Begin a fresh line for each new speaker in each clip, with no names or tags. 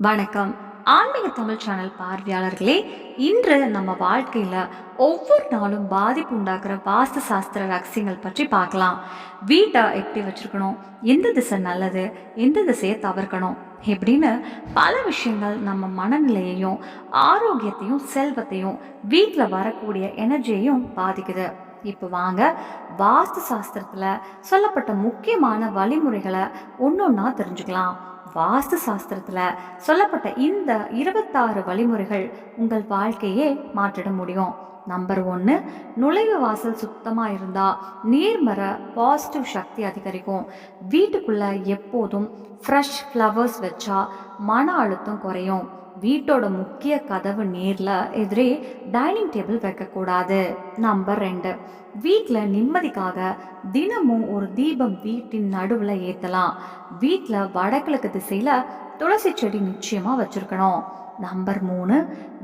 வணக்கம். ஆன்மீக தமிழ் சேனல் பார்வையாளர்களே இன்று நம்ம வாழ்க்கையில் ஒவ்வொரு நாளும் பாதிப்பு உண்டாக்குற வாஸ்து சாஸ்திர ரகசியங்கள் பற்றி பார்க்கலாம். வீட்டை எப்படி வச்சுருக்கணும்? எந்த திசை நல்லது? எந்த திசையை தவிர்க்கணும்? இப்படின்னு பல விஷயங்கள் நம்ம மனநிலையையும் ஆரோக்கியத்தையும் செல்வத்தையும் வீட்டில் வரக்கூடிய எனர்ஜியையும் பாதிக்குது. இப்போ வாங்க வாஸ்து சாஸ்திரத்தில் சொல்லப்பட்ட முக்கியமான வழிமுறைகளை ஒன்று ஒன்றா தெரிஞ்சுக்கலாம். வாஸ்து சாஸ்திரத்தில் சொல்லப்பட்ட இந்த இருபத்தாறு வழிமுறைகள் உங்கள் வாழ்க்கையே மாற்றிட முடியும். நம்பர் ஒன்று நுழைவு வாசல் சுத்தமாக இருந்தால் நீர்மர பாசிட்டிவ் சக்தி அதிகரிக்கும். வீட்டுக்குள்ளே எப்போதும் ஃப்ரெஷ் ஃப்ளவர்ஸ் வச்சா மன அழுத்தம் குறையும். வீட்டோட முக்கிய கதவு நேரில் எதிரே டைனிங் டேபிள் வைக்கக்கூடாது. நம்பர் ரெண்டு. வீட்டில் நிம்மதிக்காக தினமும் ஒரு தீபம் வீட்டின் நடுவில் ஏற்றலாம் வீட்டில் வடகிழக்கு திசையில் துளசி செடி நிச்சயமாக வச்சுருக்கணும். நம்பர் மூணு.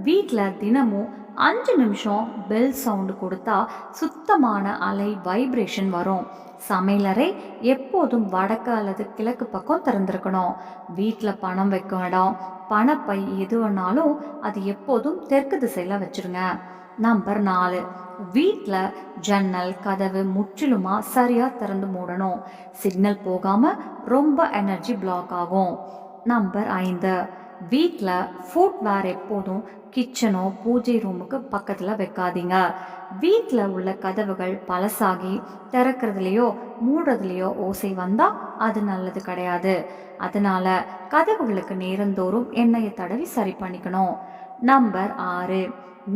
வீட்டில் தினமும் அஞ்சு நிமிஷம் பெல் சவுண்டு கொடுத்தா சுத்தமான அலை வைப்ரேஷன் வரும். சமையலறை எப்போதும் வடக்கு அல்லது கிழக்கு பக்கம் திறந்திருக்கணும். வீட்டில் பணம் வைக்கும் இடம் பணப்பை எது வேணாலும் அது எப்போதும் தெற்கு திசையில் வச்சிருங்க. நம்பர் நாலு. வீட்டில் ஜன்னல் கதவு முற்றிலுமாக சரியாக திறந்து மூடணும். சிக்னல் போகாமல் ரொம்ப எனர்ஜி பிளாக் ஆகும். நம்பர் ஐந்து. வீட்டில் ஃபுட்வேர் எப்போதும் கிச்சனோ பூஜை ரூமுக்கு பக்கத்தில் வைக்காதீங்க. வீட்டில் உள்ள கதவுகள் பழசாகி திறக்கிறதுலையோ மூடுறதுலையோ ஓசை வந்தால் அது நல்லது கிடையாது. அதனால கதவுகளுக்கு நேரந்தோறும் எண்ணெயை தடவி சரி பண்ணிக்கணும். நம்பர் ஆறு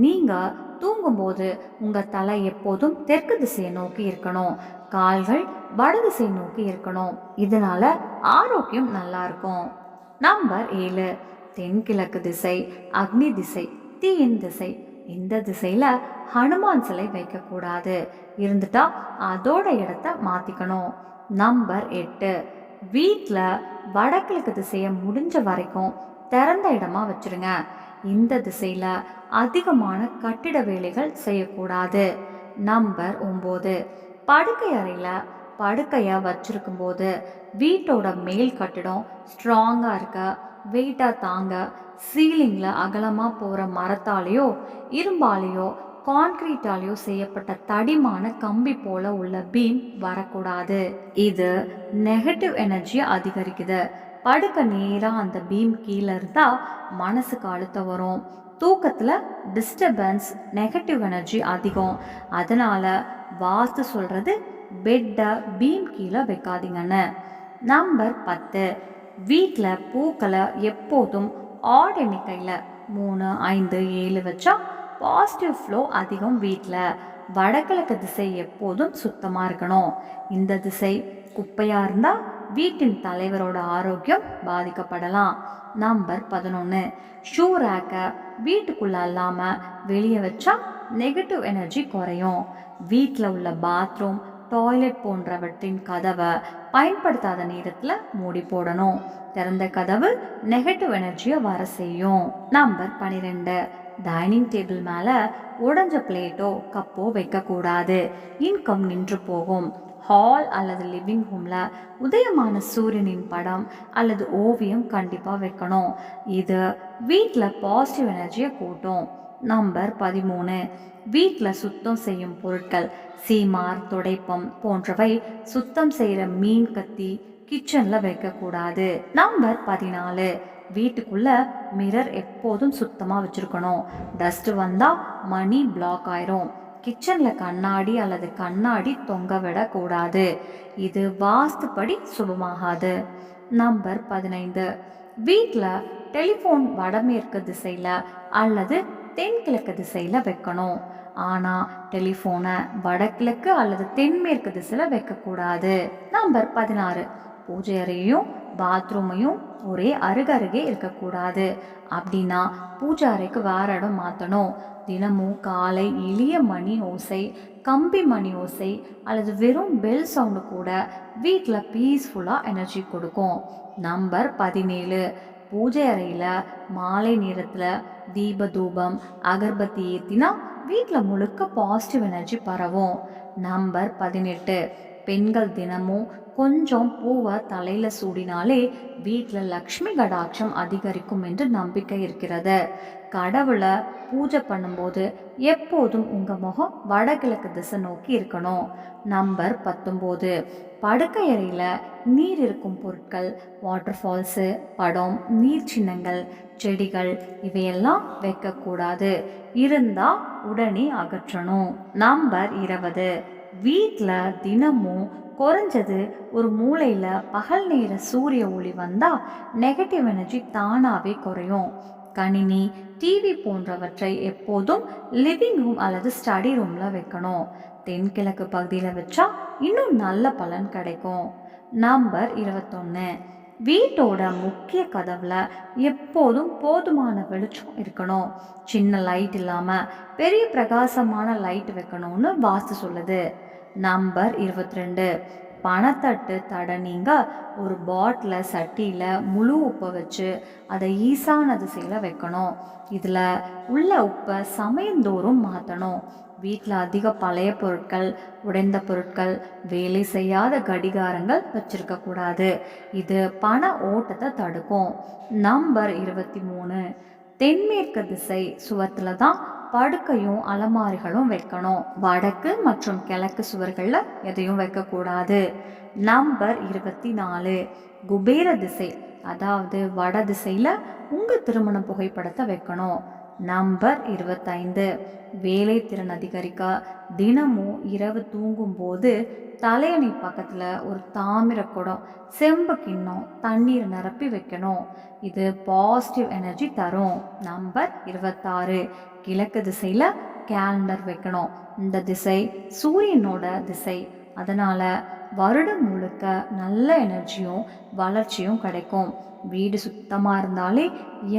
நீங்கள் தூங்கும்போது உங்கள் தலை எப்போதும் தெற்கு திசையை நோக்கி இருக்கணும். கால்கள் வடதிசை நோக்கி இருக்கணும். இதனால ஆரோக்கியம் நல்லா இருக்கும். நம்பர் ஏழு தென்கிழக்கு திசை அக்னி திசை தீயின் திசை. இந்த திசையில் ஹனுமான் சிலை வைக்கக்கூடாது. இருந்துட்டா அதோட இடத்த மாற்றிக்கணும் நம்பர் எட்டு. வீட்டில் வடகிழக்கு திசையை முடிஞ்ச வரைக்கும் திறந்த இடமா வச்சிருங்க. இந்த திசையில் அதிகமான கட்டிட வேலைகள் செய்யக்கூடாது. நம்பர் ஒம்பது. படுக்கை அறையில் படுக்கையை வச்சுருக்கும்போது வீட்டோட மேல் கட்டிடம் ஸ்ட்ராங்காக இருக்க வெயிட்டாக தாங்க சீலிங்கில் அகலமாக போகிற மரத்தாலேயோ இரும்பாலேயோ கான்கிரீட்டாலேயோ செய்யப்பட்ட தடிமான கம்பி போல உள்ள பீம் வரக்கூடாது. இது நெகட்டிவ் எனர்ஜியை அதிகரிக்குது. படுக்க நேராக அந்த பீம் கீழே இருந்தால் மனசுக்கு அழுத்தம் வரும். தூக்கத்தில் டிஸ்டர்பன்ஸ் நெகட்டிவ் எனர்ஜி அதிகம். அதனால் வாஸ்து சொல்கிறது பெட்டை பீம் கீழே வைக்காதீங்கன்னு. நம்பர் பத்து. வீட்டில் பூக்களை எப்போதும் ஆட் எண்ணிக்கையில் மூணு ஐந்து ஏழு வச்சா பாசிட்டிவ் ஃப்ளோ அதிகம் வீட்டில் வடகிழக்கு திசை எப்போதும் சுத்தமாக இருக்கணும். இந்த திசை குப்பையாக இருந்தால் வீட்டின் தலைவரோட ஆரோக்கியம் பாதிக்கப்படலாம். நம்பர் பதினொன்று ஷூ ரேக்கை வீட்டுக்குள்ளே இல்லாமல் வெளியே வச்சா நெகட்டிவ் எனர்ஜி குறையும். வீட்டில் உள்ள பாத்ரூம் டாய்லெட் போன்றவற்றின் கதவை பயன்படுத்தாத நேரத்தில் மூடி போடணும். திறந்த கதவு நெகட்டிவ் எனர்ஜியை வர செய்யும். நம்பர் பன்னிரெண்டு டைனிங் டேபிள் மேலே உடஞ்ச பிளேட்டோ கப்போ வைக்கக்கூடாது. இன்கம் நின்று போகும். ஹால் அல்லது லிவிங் ரூமில் உதயமான சூரியனின் படம் அல்லது ஓவியம் கண்டிப்பாக வைக்கணும். இது வீட்டில் பாசிட்டிவ் எனர்ஜியை கூட்டும். நம்பர் பதிமூணு. வீட்டில் சுத்தம் செய்யும் பொருட்கள் சீமார் துடைப்பம் போன்றவை சுத்தம் செய்கிற மீன் கத்தி கிச்சனில் வைக்கக்கூடாது. நம்பர் பதினாலு. வீட்டுக்குள்ள மிரர் எப்போதும் சுத்தமாக வச்சுருக்கணும். டஸ்ட் வந்தால் மணி பிளாக் ஆயிரும். கிச்சனில் கண்ணாடி அல்லது கண்ணாடி தொங்க விடக்கூடாது. இது வாஸ்துப்படி சுபமாகாது நம்பர் பதினைந்து. வீட்டில் டெலிஃபோன் வடமேற்கு திசையில் அல்லது தென்கிழக்கு திசையில் வைக்கணும். ஆனால் டெலிஃபோனை வடகிழக்கு அல்லது தென்மேற்கு திசையில் வைக்கக்கூடாது. நம்பர் பதினாறு. பூஜை அறையும் பாத்ரூமையும் ஒரே அருகருகே இருக்கக்கூடாது. அப்படின்னா பூஜை அறைக்கு வேற இடம் மாற்றணும் தினமும் காலை எளிய மணி ஓசை கம்பி மணி ஓசை அல்லது வெறும் பெல் சவுண்டு கூட வீட்டில் பீஸ்ஃபுல்லாக எனர்ஜி கொடுக்கும். நம்பர் பதினேழு. பூஜை அறையில் மாலை நேரத்தில் தீப தூபம் அகர்பத்தி ஏற்றினா வீட்டில் முழுக்க பாசிட்டிவ் எனர்ஜி பரவும். நம்பர் பதினெட்டு. பெண்கள் தினமும் கொஞ்சம் பூவை தலையில் சூடினாலே வீட்டில் லக்ஷ்மி கடாட்சம் அதிகரிக்கும் என்று நம்பிக்கை இருக்கிறது. கடவுளை பூஜை பண்ணும்போது எப்போதும் உங்கள் முகம் வடகிழக்கு திசை நோக்கி இருக்கணும். நம்பர் பத்தொம்போது. படுக்கை அறையில் நீர் இருக்கும் பொருட்கள் வாட்டர் ஃபால்ஸு படம் நீர் சின்னங்கள் செடிகள் இவையெல்லாம் வைக்கக்கூடாது. இருந்தால் உடனே அகற்றணும். நம்பர் இருபது. வீட்டில் தினமும் குறைஞ்சது ஒரு மூலையில் பகல் நேர சூரிய ஒளி வந்தால் நெகட்டிவ் எனர்ஜி தானாகவே குறையும். கணினி டிவி போன்றவற்றை எப்போதும் லிவிங் ரூம் அல்லது ஸ்டடி ரூமில் வைக்கணும். தென்கிழக்கு பகுதியில் வச்சா இன்னும் நல்ல பலன் கிடைக்கும். நம்பர் இருபத்தொன்று வீட்டோட முக்கிய கதவில் எப்போதும் போதுமான வெளிச்சம் இருக்கணும். சின்ன லைட் இல்லாமல் பெரிய பிரகாசமான லைட் வைக்கணும்னு வாஸ்து சொல்லுது. நம்பர் இருபத்தி ரெண்டு பணத்தட்டு தடை நீங்க ஒரு பாட்டில் சட்டியில் முழு உப்பை வச்சு அதை ஈசான திசையில் வைக்கணும். இதில் உள்ள உப்பை சமயந்தோறும் மாற்றணும் வீட்டில் அதிக பழைய பொருட்கள் உடைந்த பொருட்கள் வேலை செய்யாத கடிகாரங்கள் வச்சிருக்கக்கூடாது இது பண ஓட்டத்தை தடுக்கும். நம்பர் இருபத்தி மூணு தென்மேற்கு திசை சுவத்தில் தான் படுக்கையும் அலமாரிகளும் வைக்கணும். வடக்கு மற்றும் கிழக்கு சுவர்களில் எதையும் வைக்கக்கூடாது. நம்பர் இருபத்தி நாலு குபேர திசை அதாவது வட திசையில் உங்கள் திருமண புகைப்படத்தை வைக்கணும். நம்பர் இருபத்தைந்து. வேலை திறன் அதிகரிக்க தினமும் இரவு தூங்கும்போது தலையணை பக்கத்தில் ஒரு தாமிர குடம் செம்பு கிண்ணம் தண்ணீர் நிரப்பி வைக்கணும். இது பாசிட்டிவ் எனர்ஜி தரும். நம்பர் இருபத்தாறு. கிழக்கு திசையில் கேலண்டர் வைக்கணும். இந்த திசை சூரியனோட திசை. அதனால் வருடம் முழுக்க நல்ல எனர்ஜியும் வளர்ச்சியும் கிடைக்கும். வீடு சுத்தமாக இருந்தாலே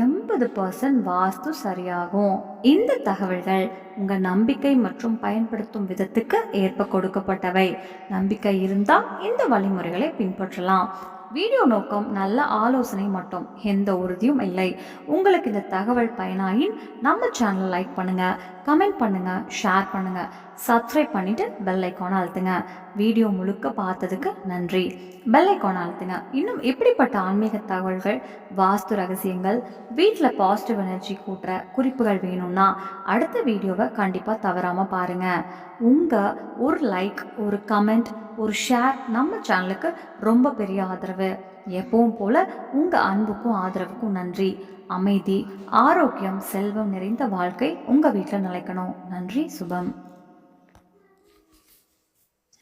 எண்பது பர்சன்ட் வாஸ்து சரியாகும். இந்த தகவல்கள் உங்கள் நம்பிக்கை மற்றும் பயன்படுத்தும் விதத்துக்கு ஏற்ப கொடுக்கப்பட்டவை. நம்பிக்கை இருந்தால் இந்த வழிமுறைகளை பின்பற்றலாம். வீடியோ நோக்கம் நல்ல ஆலோசனை மட்டும் எந்த உறுதியும் இல்லை. உங்களுக்கு இந்த தகவல் பயனாயின் நம்ம சேனலை லைக் பண்ணுங்கள் கமெண்ட் பண்ணுங்கள் ஷேர் பண்ணுங்கள் சப்ஸ்கிரைப் பண்ணிவிட்டு பெல் ஐக்கானை அழுத்துங்க. வீடியோ முழுக்க பார்த்ததுக்கு நன்றி. பெல் ஐக்கானை இன்னும் இப்படிப்பட்ட ஆன்மீக தகவல்கள் வாஸ்து ரகசியங்கள் வீட்டில் பாசிட்டிவ் எனர்ஜி கூட்டுற குறிப்புகள் வேணும்னா அடுத்த வீடியோவை கண்டிப்பாக தவறாமல் பாருங்கள் உங்கள் ஒரு லைக் ஒரு கமெண்ட் ஒரு ஷேர் நம்ம சேனலுக்கு ரொம்ப பெரிய ஆதரவு. எப்பவும் போல் உங்கள் அன்புக்கும் ஆதரவுக்கும் நன்றி. அமைதி ஆரோக்கியம் செல்வம் நிறைந்த வாழ்க்கை உங்கள் வீட்டில் நிலைக்கணும். நன்றி சுபம்.